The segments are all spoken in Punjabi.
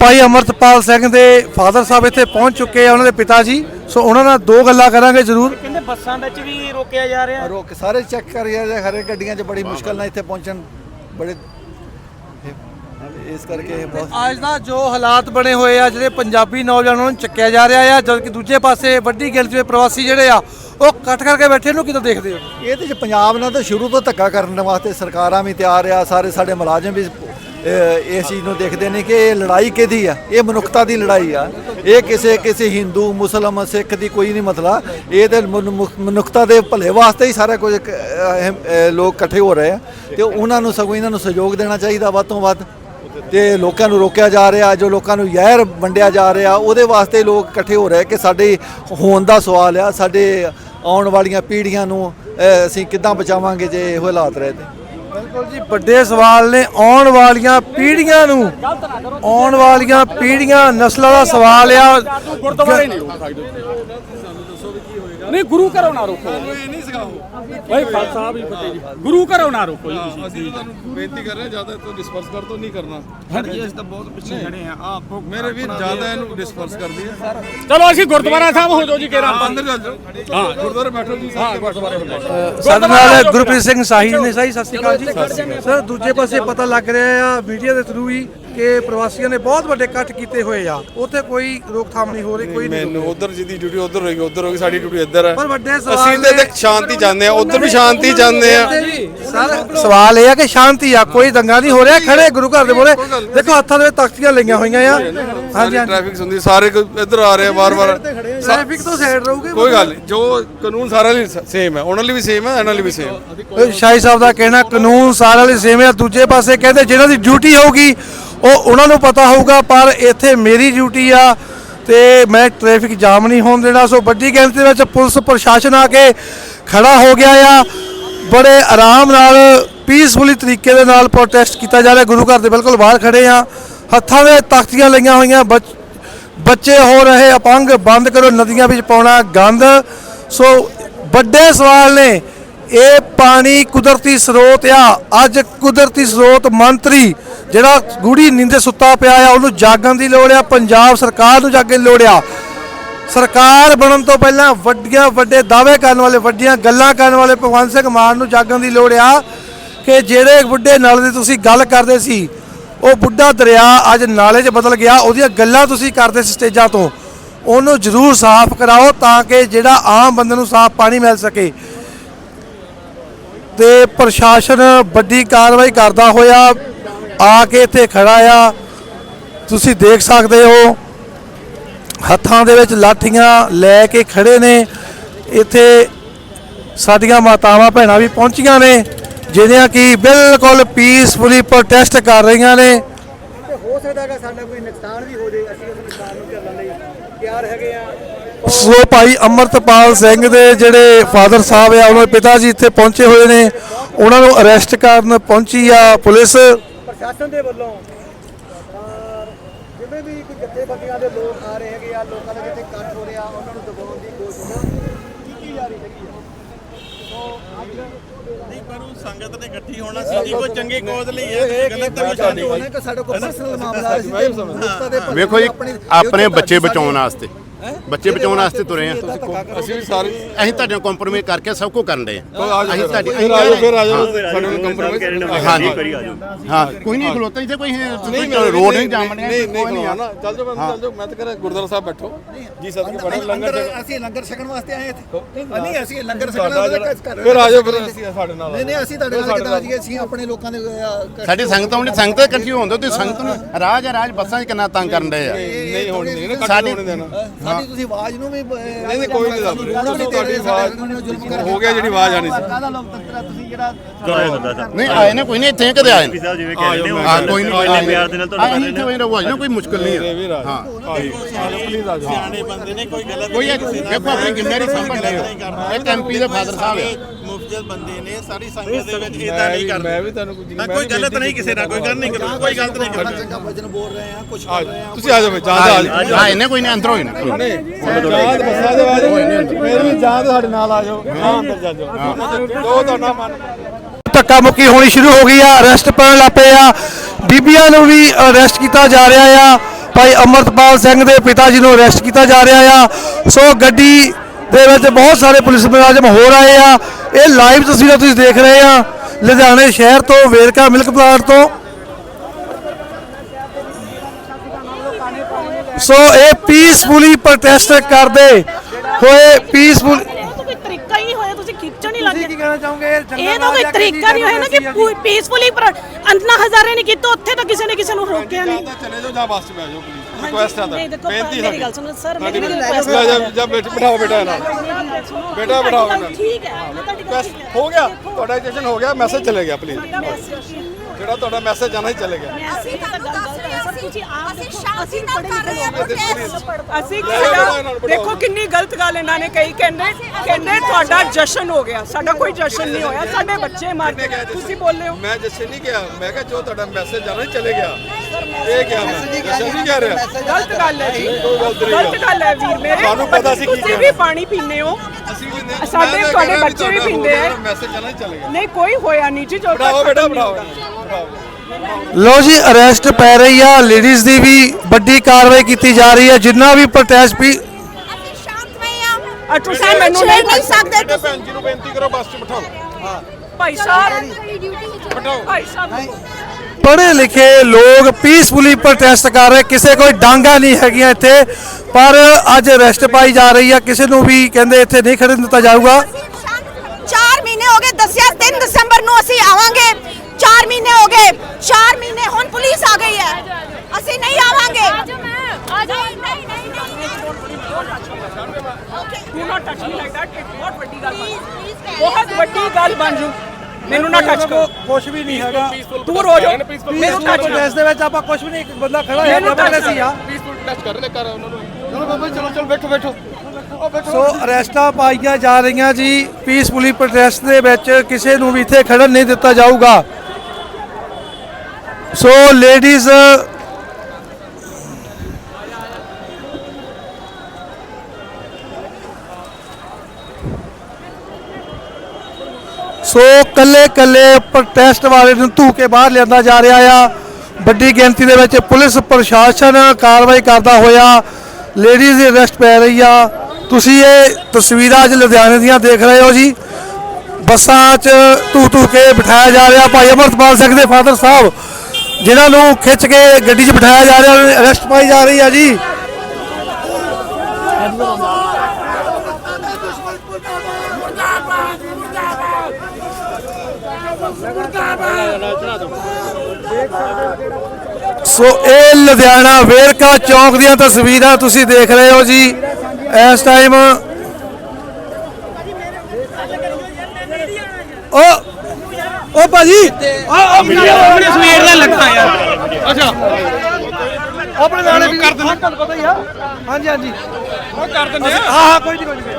ਭਾਈ ਅਮਰਤਪਾਲ ਸਿੰਘ ਦੇ ਫਾਦਰ ਸਾਹਿਬ ਇੱਥੇ ਪਹੁੰਚ ਚੁੱਕੇ ਆ ਉਹਨਾਂ ਦੇ ਪਿਤਾ ਜੀ। ਸੋ ਉਹਨਾਂ ਨਾਲ ਦੋ ਗੱਲਾਂ ਕਰਾਂਗੇ ਜ਼ਰੂਰ। ਕਹਿੰਦੇ ਬੱਸਾਂ ਵਿੱਚ ਵੀ ਰੋਕਿਆ ਜਾ ਰਿਹਾ। ਰੋਕ ਸਾਰੇ ਚੈੱਕ ਕਰਿਆ ਜਾ ਹਰੇ ਗੱਡੀਆਂ 'ਚ ਬੜੀ ਮੁਸ਼ਕਲ ਨਾਲ ਇੱਥੇ ਪਹੁੰਚਣ। ਬੜੇ ਇਸ ਕਰਕੇ ਇਹ ਬਹੁਤ ਅੱਜ ਦਾ ਜੋ ਹਾਲਾਤ ਬਣੇ ਹੋਏ ਆ ਜਿਹੜੇ ਪੰਜਾਬੀ ਨੌਜਵਾਨਾਂ ਨੂੰ ਚੱਕਿਆ ਜਾ ਰਿਹਾ ਆ ਜਦਕਿ ਦੂਜੇ ਪਾਸੇ ਵੱਡੀ ਗਿਣਤੀ ਵਿੱਚ ਪ੍ਰਵਾਸੀ ਜਿਹੜੇ ਆ ਉਹ ਇਕੱਠ ਕਰਕੇ ਬੈਠੇ ਨੂੰ ਕਿਦੋਂ ਦੇਖਦੇ ਹੋ? ਇਹਦੇ 'ਚ ਪੰਜਾਬ ਨਾਲ ਤਾਂ ਸ਼ੁਰੂ ਤੋਂ ਧੱਕਾ ਕਰਨ ਵਾਸਤੇ ਸਰਕਾਰਾਂ ਵੀ ਤਿਆਰ ਆ ਸਾਰੇ ਸਾਡੇ ਮੁਲਾਜ਼ਮ ਵੀ ਅਹ, ਇਸ ਚੀਜ਼ ਨੂੰ ਦੇਖਦੇ ਨੇ ਕਿ ਇਹ ਲੜਾਈ ਕਿਹਦੀ ਆ? ਇਹ ਮਨੁੱਖਤਾ ਦੀ ਲੜਾਈ ਆ। ਇਹ ਕਿਸੇ ਕਿਸੇ ਹਿੰਦੂ ਮੁਸਲਮਾਨ ਸਿੱਖ ਦੀ ਕੋਈ ਨਹੀਂ ਮਸਲਾ ਇਹ ਤੇ ਮਨੁ- ਮਨੁੱਖਤਾ ਦੇ ਭਲੇ ਵਾਸਤੇ ਹੀ ਸਾਰਾ ਕੁਝ ਲੋਕ ਇਕੱਠੇ ਹੋ ਰਹੇ ਆ। ਤੇ ਉਹਨਾਂ ਨੂੰ ਸਗੋਂ ਇਹਨਾਂ ਨੂੰ ਸਹਿਯੋਗ ਦੇਣਾ ਚਾਹੀਦਾ ਵੱਧ ਤੋਂ ਵੱਧ। ਤੇ ਲੋਕਾਂ ਨੂੰ ਰੋਕਿਆ ਜਾ ਰਿਹਾ ਜੋ ਲੋਕਾਂ ਨੂੰ ਜ਼ਹਿਰ ਵੰਡਿਆ ਜਾ ਰਿਹਾ ਉਹਦੇ ਵਾਸਤੇ ਲੋਕ ਇਕੱਠੇ ਹੋ ਰਹੇ ਕਿ ਸਾਡੇ ਹੋਣ ਦਾ ਸਵਾਲ ਆ ਸਾਡੇ ਆਉਣ ਵਾਲੀਆਂ ਪੀੜ੍ਹੀਆਂ ਨੂੰ ਅਸੀਂ ਕਿੱਦਾਂ ਬਚਾਵਾਂਗੇ ਜੇ ਇਹੋ ਹਾਲਾਤ ਰਹੇ ਤੇ। ਬਿਲਕੁਲ ਜੀ, ਵੱਡੇ ਸਵਾਲ ਨੇ। ਆਉਣ ਵਾਲੀਆਂ ਪੀੜ੍ਹੀਆਂ ਨੂੰ, ਆਉਣ ਵਾਲੀਆਂ ਪੀੜ੍ਹੀਆਂ, ਨਸਲਾਂ ਦਾ ਸਵਾਲ ਆ। ਗੁਰਦੁਆਰੇ ਨਹੀਂ ਰੋਕ ਸਕਦੇ ਨਹੀਂ ਗੁਰੂ ਘਰੋਂ ਨਾ ਰੋਕੋ। ਇਹ ਨਹੀਂ ਸਿਖਾਓ। ਭਾਈ ਖਾਲਸਾ ਵੀ ਫਤਿਹ ਜੀ। ਗੁਰੂ ਘਰੋਂ ਨਾ ਰੋਕੋ ਜੀ ਤੁਸੀਂ। ਅਸੀਂ ਤਾਂ ਤੁਹਾਨੂੰ ਬੇਨਤੀ ਕਰ ਰਹੇ ਹਾਂ ਜ਼ਿਆਦਾ ਤੋਂ ਡਿਸਪਰਸ ਕਰ ਤੋਂ ਨਹੀਂ ਕਰਨਾ। ਜੀ ਅਸੀਂ ਤਾਂ ਬਹੁਤ ਪਿੱਛੇ ਖੜੇ ਆ ਆਪਕੋ ਮੇਰੇ ਵੀਰ ਜ਼ਿਆਦਾ ਇਹਨੂੰ ਡਿਸਪਰਸ ਕਰਦੀ ਹੈ। ਚਲੋ ਅਸੀਂ ਗੁਰਦੁਆਰਾ ਸਾਹਿਬ ਹੋ ਜਾਓ ਜੀ ਕਿਹੜਾ ਅੰਦਰ ਚੱਲ ਜਾਓ। ਹਾਂ। ਗੁਰਦੁਆਰੇ ਬੈਠੋ ਜੀ ਹਾਂ ਗੁਰਦੁਆਰੇ ਸਾਡੇ ਨਾਲ ਗੁਰਪ੍ਰੀਤ ਸਿੰਘ ਸਾਹੀ ਨੇ ਸਾਹੀ ਸਤਿ ਸ਼੍ਰੀ ਅਕਾਲ ਜੀ। ਸਰ ਦੂਜੇ ਪਾਸੇ ਪਤਾ ਲੱਗ ਰਿਹਾ ਆ ਮੀਡੀਆ ਦੇ ਥਰੂ ਹੀ ਕਿ ਪ੍ਰਵਾਸੀਆਂ ਨੇ ਬਹੁਤ ਵੱਡੇ ਇਕੱਠ ਕੀਤੇ ਹੋਏ ਆ। ਉੱਥੇ ਕੋਈ ਰੋਕਥਾਮ ਨਹੀਂ ਹੋ ਰਹੀ ਕੋਈ ਨਹੀਂ ਮੈਨੂੰ ਉਧਰ ਜਿਹਦੀ ਡਿਊਟੀ ਉਧਰ ਹੋਏਗੀ ਉਧਰ ਹੋਏਗੀ ਸਾਡੀ ਡਿਊਟੀ ਇੱਧਰ ਹੈ। ਪਰ ਵੱਡੇ ਸਵਾਲ ਅਸੀਂ ਤੇ ਸ਼ਾਂਤੀ ਚਾਹੁੰਦੇ ਆ ਉਧਰ ਵੀ ਸ਼ਾਂਤੀ ਚਾਹੁੰਦੇ ਆ ਸਰ ਸਵਾਲ ਇਹ ਆ ਕਿ ਸ਼ਾਂਤੀ ਆ ਕੋਈ ਦੰਗਾ ਨਹੀਂ ਹੋ ਰਿਹਾ ਖੜੇ ਗੁਰੂ ਘਰ ਦੇ ਮੋਰੇ ਦੇਖੋ ਹੱਥਾਂ ਦੇ ਵਿੱਚ ਤਖਤੀਆਂ ਲਈਆਂ ਹੋਈਆਂ ਆ। ਹਾਂਜੀ ਟ੍ਰੈਫਿਕ ਹੁੰਦੀ ਸਾਰੇ ਇੱਧਰ ਆ ਰਹੇ ਆ ਵਾਰ-ਵਾਰ ਟ੍ਰੈਫਿਕ ਤੋਂ ਸਾਈਡ ਰਹੂਗੇ? ਕੋਈ ਗੱਲ ਨਹੀਂ ਜੋ ਕਾਨੂੰਨ ਸਾਰਿਆਂ ਲਈ ਸੇਮ ਹੈ ਉਹਨਾਂ ਲਈ ਵੀ ਸੇਮ ਹੈ ਇਹਨਾਂ ਲਈ ਵੀ ਸੇਮ ਸ਼ਾਹੀ ਸਾਹਿਬ ਦਾ ਕਹਿਣਾ ਕਾਨੂੰਨ ਸਾਰਿਆਂ ਲਈ ਸੇਮ ਹੈ ਦੂਜੇ ਪਾਸੇ ਕਹਿੰਦੇ ਜਿਹਨਾਂ ਦੀ ਡਿਊਟੀ ਹੋਊਗੀ ਉਹ ਉਹਨਾਂ ਨੂੰ ਪਤਾ ਹੋਊਗਾ, ਪਰ ਇੱਥੇ ਮੇਰੀ ਡਿਊਟੀ ਆ ਤੇ ਮੈਂ ਟ੍ਰੈਫਿਕ ਜਾਮ ਨਹੀਂ ਹੋਣ ਦੇਣਾ। ਸੋ ਵੱਡੀ ਗਿਣਤੀ ਵਿੱਚ ਪੁਲਿਸ ਪ੍ਰਸ਼ਾਸਨ ਆ ਕੇ ਖੜਾ ਹੋ ਗਿਆ ਆ। ਬੜੇ ਆਰਾਮ ਨਾਲ ਪੀਸਫੁਲੀ ਤਰੀਕੇ ਦੇ ਨਾਲ ਪ੍ਰੋਟੈਸਟ ਕੀਤਾ ਜਾ ਰਿਹਾ। ਗੁਰੂ ਘਰ ਦੇ ਬਿਲਕੁਲ ਬਾਹਰ ਖੜੇ ਆ। ਹੱਥਾਂ ਦੇ ਤਖਤੀਆਂ ਲਈਆਂ ਹੋਈਆਂ। ਬੱਚ- ਬੱਚੇ ਹੋ ਰਹੇ, ਅਪੰਗ ਬੰਦ ਕਰੋ, ਨਦੀਆਂ ਵਿੱਚ ਪਾਉਣਾ ਗੰਦ। ਸੋ ਵੱਡੇ ਸਵਾਲ ਨੇ, ਇਹ ਪਾਣੀ ਕੁਦਰਤੀ ਸਰੋਤ ਆ। ਅੱਜ ਕੁਦਰਤੀ ਸਰੋਤ ਮੰਤਰੀ ਜਿਹੜਾ ਗੂੜੀ ਨੀਂਦੇ ਸੁੱਤਾ ਪਿਆ ਆ, ਉਹਨੂੰ ਜਾਗਣ ਦੀ ਲੋੜ ਆ, ਪੰਜਾਬ ਸਰਕਾਰ ਨੂੰ ਜਾਗਣ ਦੀ ਲੋੜ ਆ। ਸਰਕਾਰ ਬਣਨ ਤੋਂ ਪਹਿਲਾਂ ਵੱਡੀਆਂ, ਵੱਡੇ ਦਾਅਵੇ ਕਰਨ ਵਾਲੇ, ਵੱਡੀਆਂ ਗੱਲਾਂ ਕਰਨ ਵਾਲੇ ਭਗਵੰਤ ਸਿੰਘ ਮਾਨ ਨੂੰ ਜਾਗਣ ਦੀ ਲੋੜ ਆ ਕਿ ਜਿਹੜੇ ਬੁੱਢੇ ਨਾਲੇ ਦੀ ਤੁਸੀਂ ਗੱਲ ਕਰਦੇ ਸੀ, ਉਹ ਬੁੱਢਾ ਦਰਿਆ ਅੱਜ ਨਾਲੇ 'ਚ ਬਦਲ ਗਿਆ, ਉਹਦੀਆਂ ਗੱਲਾਂ ਤੁਸੀਂ ਕਰਦੇ ਸੀ ਸਟੇਜਾਂ ਤੋਂ। ਉਹਨੂੰ ਜ਼ਰੂਰ ਸਾਫ਼ ਕਰਾਓ ਤਾਂ ਕਿ ਜਿਹੜਾ ਆਮ ਬੰਦੇ ਨੂੰ ਸਾਫ਼ ਪਾਣੀ ਮਿਲ ਸਕੇ। ਤੇ ਪ੍ਰਸ਼ਾਸਨ ਵੱਡੀ ਕਾਰਵਾਈ ਕਰਦਾ ਹੋਇਆ ਆ ਕੇ ਇੱਥੇ ਖੜਾ ਆ। ਤੁਸੀਂ ਦੇਖ ਸਕਦੇ ਹੋ ਹੱਥਾਂ ਦੇ ਵਿੱਚ ਲਾਠੀਆਂ ਲੈ ਕੇ ਖੜੇ ਨੇ। ਇੱਥੇ ਸਾਡੀਆਂ ਮਾਤਾਵਾਂ ਭੈਣਾਂ ਵੀ ਪਹੁੰਚੀਆਂ ਨੇ ਜਿਹੜੀਆਂ ਕਿ ਬਿਲਕੁਲ ਪੀਸਫੁਲੀ ਪ੍ਰੋਟੈਸਟ ਕਰ ਰਹੀਆਂ ਨੇ। ਹੋ ਸਕਦਾ ਕਿ ਸਾਡਾ ਕੋਈ ਨੁਕਸਾਨ ਵੀ ਹੋ ਜੇ ਅਸੀਂ ਉਸ ਨੁਕਸਾਨ ਨੂੰ ਝੱਲਣ ਲਈ ਤਿਆਰ ਹੈਗੇ ਆ। ਸੋ ਭਾਈ ਅਮਰਤਪਾਲ ਸਿੰਘ ਦੇ ਜਿਹੜੇ ਫਾਦਰ ਸਾਹਿਬ ਆ ਉਹਨਾਂ ਦੇ ਪਿਤਾ ਜੀ ਇੱਥੇ ਪਹੁੰਚੇ ਹੋਏ ਨੇ। ਉਹਨਾਂ ਨੂੰ ਅਰੈਸਟ ਕਰਨ ਪਹੁੰਚੀ ਆ ਪੁਲਿਸ। ਪ੍ਰਸ਼ਾਸਨ ਦੇ ਵੱਲੋਂ ਜਿਵੇਂ ਵੀ ਕੋਈ ਜਥੇਬੰਦੀਆਂ ਦੇ ਲੋਕ ਆ ਰਹੇ ਹੈਗੇ ਆ ਲੋਕਾਂ ਦਾ ਜਿੱਥੇ ਇਕੱਠ ਹੋ ਰਿਹਾ ਉਹਨਾਂ ਨੂੰ ਦਬਾਉਣ ਦੀ ਕੋਸ਼ਿਸ਼ ਕੀਤੀ ਜਾ ਰਹੀ ਹੈਗੀ ਆ? ਨਹੀਂ ਪਰ ਉਹ ਸੰਗਤ ਨੇ ਇਕੱਠੀ ਹੋਣਾ ਸੀ ਜੀ ਕੋਈ ਚੰਗੀ ਕੌਜ਼ ਲਈ ਹੈ ਗਲਤ ਤਾਂ ਕੁਛ ਨਹੀਂ ਉਹਨਾਂ ਕਿ ਸਾਡਾ ਕੋਈ ਪਰਸਨਲ ਮਾਮਲਾ ਹੈ ਅਸੀਂ ਮਨੁੱਖਤਾ ਦੇ ਭਲੇ ਵੇਖੋ ਜੀ ਆਪਣੀ- ਆਪਣੇ ਬੱਚੇ ਬਚਾਉਣ ਵਾਸਤੇ। ਬੱਚੇ ਬਚਾਉਣ ਵਾਸਤੇ ਤੁਰੇ ਆ। ਅਸੀਂ ਵੀ ਸਾਰੇ ਅਸੀਂ ਤੁਹਾਡੇ ਨਾਲ ਕੰਪਰੋਮਾਈਜ਼ ਕਰਕੇ ਸਭ ਕੁਝ ਕਰਨ ਦੇ ਅਸੀਂ ਤੁਹਾਡੀ ਫਿਰ ਆਜੋ ਫਿਰ ਆਜੋ ਸਾਡੇ ਨਾਲ ਕੰਪਰੋਮਾਈਜ਼ ਹਾਂਜੀ ਹਾਂ। ਕੋਈ ਨਹੀਂ ਖਲੋਤਾ ਇੱਥੇ ਕੋਈ ਰੋਡ ਨਹੀਂ ਜਾਮ ਨਹੀਂ ਨਹੀਂ ਕੋਈ ਨਹੀਂ ਆ ਨਾ ਚੱਲ ਜਾਓ ਬੰਦ ਚੱਲ ਜਾਓ ਮੈਂ ਤਾਂ ਕਰਾਂ ਗੁਰਦੁਆਰਾ ਸਾਹਿਬ ਬੈਠੋ। ਜੀ ਸਦਕੇ ਬੈਠੋ ਲੰਗਰ ਅੰਦਰ ਛਕੋ। ਅਸੀਂ ਲੰਗਰ ਛਕਣ ਵਾਸਤੇ ਆਏ ਇੱਥੇ। ਨਹੀਂ ਅਸੀਂ ਲੰਗਰ ਛਕਣ ਵਾਸਤੇ ਫਿਰ ਆਜੋ ਫਿਰ ਅਸੀਂ ਸਾਡੇ ਨਾਲ ਨਹੀਂ ਨਹੀਂ ਅਸੀਂ ਤੁਹਾਡੇ ਨਾਲ ਕਿਦਾਂ ਜੀ ਅਸੀਂ ਆਪਣੇ ਲੋਕਾਂ ਦੇ ਸਾਡੀ ਸੰਗਤ ਆਉਂਦੀ ਸੰਗਤ ਇਕੱਠੀ ਹੋਣ ਦਿਓ ਤੁਸੀਂ ਸੰਗਤ ਨੂੰ ਰਾਜ ਆ ਰਾਜ ਬੱਸਾਂ 'ਚ ਕਿੰਨਾ ਤੰਗ ਕਰਨ ਦੇ ਆ। ਨਹੀਂ ਹੋਣ ਦੇਣਾ ਕੱਟ ਸਾਡੀ- ਹੋਣ ਦੇਣਾ। ਸਾਡੀ ਤੁਸੀਂ ਆਵਾਜ਼ ਨੂੰ ਵੀ ਨਹੀਂ ਨਹੀਂ ਕੋਈ ਨਹੀਂ ਦੱਬ ਰਿਹਾ ਤੁਹਾਡੀ ਆਵਾਜ਼ ਹੋ ਗਿਆ ਜਿਹੜੀ ਆਵਾਜ਼ ਆਣੀ ਸੀ। ਕਾਹਦਾ ਲੋਕਤੰਤਰ ਆ ਤੁਸੀਂ ਜਿਹੜਾ ਨਹੀਂ ਆਏ ਨੇ ਕੋਈ ਨਹੀਂ ਇੱਥੇ ਕਦੇ ਆਏ ਨੇ। ਸਾਹਿਬ ਜਿਵੇਂ ਕਹਿੰਦੇ ਹੋ ਹਾਂ ਕੋਈ ਨਹੀਂ ਇੰਨੇ ਪਿਆਰ ਦੇ ਨਾਲ ਤੁਹਾਡਾ ਅਸੀਂ ਇੱਥੇ ਹੋਈ ਰਹੋ ਨਾ ਕੋਈ ਮੁਸ਼ਕਲ ਨਹੀਂ ਹੈ। ਹਾਂ। ਸਿਆਣੇ ਬੰਦੇ ਨੇ ਕੋਈ ਗਲਤ ਕੋਈ ਵੇਖੋ ਆਪਣੀ ਜ਼ਿੰਮੇਵਾਰੀ ਸੰਭਲ ਰਹੇ ਹੋ। ਇੱਕ ਐਮਪੀ ਦੇ ਫਾਦਰ ਸਾਹਿਬ ਆ ਮੁਫਜਲ ਬੰਦੇ ਨੇ ਸਾਰੀ ਸੰਗਤ ਦੇ ਵਿੱਚ ਇਦਾਂ ਨਹੀਂ ਕਰਦੇ। ਮੈਂ ਵੀ ਤੁਹਾਨੂੰ ਕੁਝ ਮੈਂ ਕੋਈ ਗਲਤ ਨਹੀਂ ਕਿਸੇ ਨਾਲ ਕੋਈ ਗੱਲ ਨਹੀਂ ਕਰਦਾ ਕੋਈ ਗਲਤ ਨਹੀਂ ਕਰਦਾ ਚੰਗਾ ਵਚਨ ਬੋਲ ਰਹੇ ਆ ਕੁਝ ਕਰ ਰਹੇ ਆ ਤੁਸੀਂ ਆ ਜਾਓ ਫਿਰ ਜਾਂ ਆ ਜਾਓ ਹਾਂ ਇਹਨੇ ਕੋਈ ਨਹੀਂ ਅੰਦਰ ਹੋਈ ਨਾ। ਜਾਂਦ ਬੱਸਾਂ ਦੇ ਬਾਰੇ ਫਿਰ ਵੀ ਜਾਂਦ ਸਾਡੇ ਨਾਲ ਆ ਜਾਓ ਹਾਂ ਅੰਦਰ ਜਾ ਜਾਓ ਦੋ ਤੁਹਾਡਾ ਮਨ। ਧੱਕਾ ਮੁੱਕੀ ਹੋਣੀ ਸ਼ੁਰੂ ਹੋ ਗਈ ਆ ਅਰੈਸਟ ਪੈਣ ਲੱਗ ਪਏ ਆ। ਬੀਬੀਆਂ ਨੂੰ ਵੀ ਅਰੈਸਟ ਕੀਤਾ ਜਾ ਰਿਹਾ ਆ। ਭਾਈ ਅਮਰਤਪਾਲ ਸਿੰਘ ਦੇ ਪਿਤਾ ਜੀ ਨੂੰ ਅਰੈਸਟ ਕੀਤਾ ਜਾ ਰਿਹਾ ਆ। ਸੋ ਗੱਡੀ ਦੇ ਵਿੱਚ ਬਹੁਤ ਸਾਰੇ ਪੁਲਿਸ ਮੁਲਾਜ਼ਮ ਹੋਰ ਆਏ ਆ। ਇਹ ਲਾਈਵ ਤਸਵੀਰਾਂ ਤੁਸੀਂ ਦੇਖ ਰਹੇ ਆ। ਲੁਧਿਆਣੇ ਸ਼ਹਿਰ ਤੋਂ ਵੇਰਕਾ ਮਿਲਕ ਪਲਾਂਟ ਤੋਂ। ਸੋ ਇਹ ਪੀਸਫੁਲੀ ਪ੍ਰੋਟੈਸਟ ਕਰਦੇ ਹੋਏ ਪੀਸਫੁਲ ਤਰੀਕਾ ਹੀ ਨਹੀਂ ਹੋਇਆ ਤੁਸੀਂ ਖਿੱਚਣ ਹੀ ਲੱਗੇ। ਕਹਿਣਾ ਚਾਹੋਗੇ? ਇਹ ਤਾਂ ਕੋਈ ਤਰੀਕਾ ਨਹੀਂ ਹੋਇਆ ਨਾ ਕਿ ਪੀਸਫੁਲੀ ਪਰ ਅੰਨਾ ਹਜ਼ਾਰੇ ਨੇ ਕੀਤਾ ਉੱਥੇ ਤਾਂ ਕਿਸੇ ਨੇ ਕਿਸੇ ਨੂੰ ਰੋਕਿਆ ਨਹੀਂ। ਚਲੇ ਜਾਓ ਜਾਂ ਬੱਸ ਬਹਿ ਜਾਓ ਰਿਕੁਐਸਟ ਆ ਨਹੀਂ ਦੇਖੋ ਬੇਨਤੀ ਮੇਰੀ ਗੱਲ ਸੁਣੋ ਸਰ ਮੇਰੀ ਰਿਕੁਐਸਟ ਜਾ ਜਾ ਬਿਠਾਓ ਬੇਟਾ ਨਾਲ ਬੇਟਾ ਬਿਠਾਓ। ਠੀਕ ਹੈ ਮੈਂ ਤੁਹਾਡੀ ਗੱਲ ਠੀਕ ਹੈ। ਹੋ ਗਿਆ। ਤੁਹਾਡਾ ਐਜੂਕੇਸ਼ਨ ਹੋ ਗਿਆ ਮੈਸੇਜ ਚਲੇ ਗਿਆ ਪਲੀਜ਼ ਜਿਹੜਾ ਤੁਹਾਡਾ ਮੈਸੇਜ ਜਾਣਾ ਹੀ ਚਲੇ ਗਿਆ। ਅਸੀਂ ਰਹੇ। ਹਾਂ ਤੁਸੀਂ ਆਪ ਅਸੀਂ ਸ਼ਾਂਤੀ ਨਾਲ ਕਰ ਰਹੇ ਹਾਂ protest। ਅਸੀਂ ਸਾਡਾ ਦੇਖੋ ਕਿੰਨੀ ਗਲਤ ਗੱਲ ਇਹਨਾਂ ਨੇ ਕਹੀ। ਕਹਿੰਦੇ ਕਹਿੰਦੇ ਤੁਹਾਡਾ ਜਸ਼ਨ ਹੋ ਗਿਆ। ਸਾਡਾ ਕੋਈ ਜਸ਼ਨ ਨਹੀਂ ਹੋਇਆ। ਸਾਡੇ ਬੱਚੇ ਮਰ ਗਏ। ਤੁਸੀਂ ਬੋਲੇ ਹੋ ਮੈਂ ਜਸ਼ਨ ਨਹੀਂ ਕਿਹਾ ਮੈਂ ਕਿਹਾ ਜੋ ਤੁਹਾਡਾ ਮੈਸੇਜ ਜਾਣਾ ਹੀ ਚਲੇ ਗਿਆ। ਇਹ ਕਿਹਾ ਮੈਂ? ਜਸ਼ਨ ਨਹੀਂ ਕਹਿ ਰਿਹਾ। ਗਲਤ ਗੱਲ ਹੈ ਜੀ। ਗਲਤ ਨਹੀਂ ਗਲਤ ਗੱਲ ਹੈ ਵੀਰ ਮੇਰੇ। ਤੁਹਾਨੂੰ ਪਤਾ ਸੀ ਕੀ ਤੁਸੀਂ ਕਹਿਣਾ। ਵੀ ਪਾਣੀ ਪੀਂਦੇ ਹੋ। ਅਸੀਂ ਵੀ ਨਹੀਂ ਸਾਡੇ ਤੁਹਾਡੇ ਬੱਚੇ ਵੀ ਪੀਂਦੇ ਆ ਮੈਸੇਜ ਜਾਣਾ ਹੀ ਚਲੇ ਗਿਆ। ਨਹੀਂ ਕੋਈ ਹੋਇਆ ਨਹੀਂ ਜੀ ਜੋ ਬਿਠਾਓ ਬੇਟਾ ਹੁੰਦਾ। ਬਿਠਾਓ ਲੋ ਜੀ ਅਰੈਸਟ ਪੈ ਰਹੀ ਆ। ਲੇਡੀਜ਼ ਦੀ ਵੀ ਵੱਡੀ ਕਾਰਵਾਈ ਕੀਤੀ ਜਾ ਰਹੀ ਹੈ ਜਿੰਨਾ ਵੀ ਪ੍ਰੋਟੈਸਟ ਵੀ ਤੁਸੀਂ ਮੈਨੂੰ ਛੇੜ ਨਹੀਂ ਨਹੀਂ ਸਕਦੇ ਬੇਟੇ ਭੈਣ ਜੀ ਨੂੰ ਬੇਨਤੀ ਕਰੋ ਬੱਸ 'ਚ ਬਿਠਾਓ। ਭਾਈ ਸਾਹਿਬ। ਬਿਠਾਓ। ਭਾਈ ਸਾਹਿਬ। ਪੜ੍ਹੇ ਲਿਖੇ ਲੋਕ ਪੀਸਫੁਲੀ ਪ੍ਰੋਟੈਸਟ ਕਰ ਰਹੇ। ਕਿਸੇ ਕੋਈ ਡਾਂਗਾ ਨਹੀਂ ਹੈਗੀਆਂ ਇੱਥੇ। ਪਰ ਅੱਜ ਅਰੈਸਟ ਪਾਈ ਜਾ ਰਹੀ ਆ। ਕਿਸੇ ਨੂੰ ਵੀ ਕਹਿੰਦੇ ਇੱਥੇ ਨਹੀਂ ਖੜਨ ਦਿੱਤਾ ਜਾਊਗਾ। 4 ਮਹੀਨੇ ਹੋ ਗਏ ਦੱਸਿਆ 3 ਦਸੰਬਰ ਨੂੰ ਅਸੀਂ ਆਵਾਂਗੇ। 4 ਮਹੀਨੇ ਹੋ ਗਏ। 4 ਮਹੀਨੇ ਹੁਣ ਪੁਲਿਸ ਆ ਗਈ ਹੈ ਅਸੀਂ ਨਹੀਂ ਆਵਾਂਗੇ ਆ ਜਾ ਨਹੀਂ ਨਹੀਂ do not touch me like that it ਬਹੁਤ ਵੱਡੀ ਗੱਲ ਬਣ ਬਹੁਤ ਵੱਡੀ ਗੱਲ ਬਣ ਜੂ ਮੈਨੂੰ ਨਾ ਟੱਚ ਕਰੋ ਕੁਝ ਵੀ ਨਹੀਂ ਹੈਗਾ ਦੂਰ ਹੋ ਜਾਓ ਮੈਨੂੰ ਟੱਚ ਪ੍ਰੋਟੈਸਟ ਦੇ ਵਿੱਚ ਆਪਾਂ ਕੁਝ ਵੀ ਨਹੀਂ ਇੱਕ ਬੰਦਾ ਖੜਾ ਹੈ touch ਡੈਮੋਕ੍ਰੇਸੀ ਆ ਚਲੋ ਬਾਬਾ ਜੀ, ਚਲੋ ਚਲੋ ਬੈਠੋ ਬੈਠੋ ਉਹ ਬੈਠੋ ਸੋ ਅਰੈਸਟਾਂ ਪਾਈਆਂ ਜਾ ਰਹੀਆਂ ਜੀ ਪੀਸਫੁਲੀ ਪ੍ਰੋਟੈਸਟ ਦੇ ਵਿੱਚ ਕਿਸੇ ਨੂੰ ਵੀ ਇੱਥੇ ਖੜਨ ਨਹੀਂ ਦਿੱਤਾ ਜਾਊਗਾ ਸੋ ਲੇਡੀਜ਼ ਸੋ ਕੱਲੇ ਕੱਲੇ ਪ੍ਰੋਟੈਸਟ ਵਾਲੇ ਨੂੰ ਧੂ ਕੇ ਬਾਹਰ ਲਿਆਂਦਾ ਜਾ ਰਿਹਾ ਆ। ਵੱਡੀ ਗਿਣਤੀ ਦੇ ਵਿੱਚ ਪੁਲਿਸ ਪ੍ਰਸ਼ਾਸਨ ਕਾਰਵਾਈ ਕਰਦਾ ਹੋਇਆ। ਲੇਡੀਜ਼ ਦੀ ਅਰੈਸਟ ਪੈ ਰਹੀ ਆ। ਤੁਸੀਂ ਇਹ ਤਸਵੀਰਾਂ ਅੱਜ ਲੁਧਿਆਣੇ ਦੀਆਂ ਦੇਖ ਰਹੇ ਹੋ ਜੀ। ਬੱਸਾਂ 'ਚ ਧੂ ਧੂ ਕੇ ਬਿਠਾਇਆ ਜਾ ਰਿਹਾ। ਭਾਈ ਅਮਰਤਪਾਲ ਸਿੰਘ ਦੇ ਫਾਦਰ ਸਾਹਿਬ ਜਿਨ੍ਹਾਂ ਨੂੰ ਖਿੱਚ ਕੇ ਗੱਡੀ 'ਚ ਬਿਠਾਇਆ ਜਾ ਰਿਹਾ ਅਰੈਸਟ ਪਾਈ ਜਾ ਰਹੀ ਆ ਜੀ। ਸੋ ਇਹ ਲੁਧਿਆਣਾ ਵੇਰਕਾ ਚੌਂਕ ਦੀਆਂ ਤਸਵੀਰਾਂ ਤੁਸੀਂ ਦੇਖ ਰਹੇ ਹੋ ਜੀ। ਇਸ ਟਾਈਮ ਉਹ ਓ ਭਾਜੀ ਸਵੇਰ ਦਾ ਲੱਗਾ ਯਾਰ। ਅੱਛਾ। ਆਪਣੇ ਨਾਲੇ ਵੀ ਕਰ ਦਿੰਦੇ ਤੁਹਾਨੂੰ ਪਤਾ ਹੀ ਆ। ਹਾਂਜੀ ਹਾਂਜੀ। ਉਹ ਕਰ ਦਿੰਦੇ ਆ। ਹਾਂ ਹਾਂ ਕੋਈ ਨਹੀਂ ਕੋਈ ਨਹੀਂ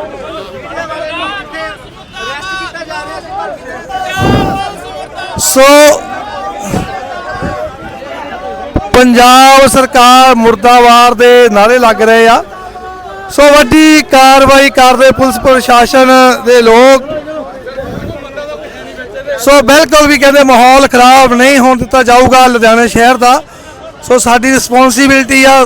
ਸੋ ਪੰਜਾਬ ਸਰਕਾਰ ਮੁਰਦਾਬਾਦ ਦੇ ਨਾਰੇ ਲੱਗ ਰਹੇ ਆ। ਸੋ ਵੱਡੀ ਕਾਰਵਾਈ ਕਰਦੇ ਪੁਲਿਸ ਪ੍ਰਸ਼ਾਸਨ ਦੇ ਲੋਕ ਸੋ ਬਿਲਕੁਲ ਵੀ ਕਹਿੰਦੇ ਮਾਹੌਲ ਖਰਾਬ ਨਹੀਂ ਹੋਣ ਦਿੱਤਾ ਜਾਊਗਾ ਲੁਧਿਆਣਾ ਸ਼ਹਿਰ ਦਾ। ਸੋ ਸਾਡੀ ਰਿਸਪੌਂਸਿਬਿਲਟੀ ਆ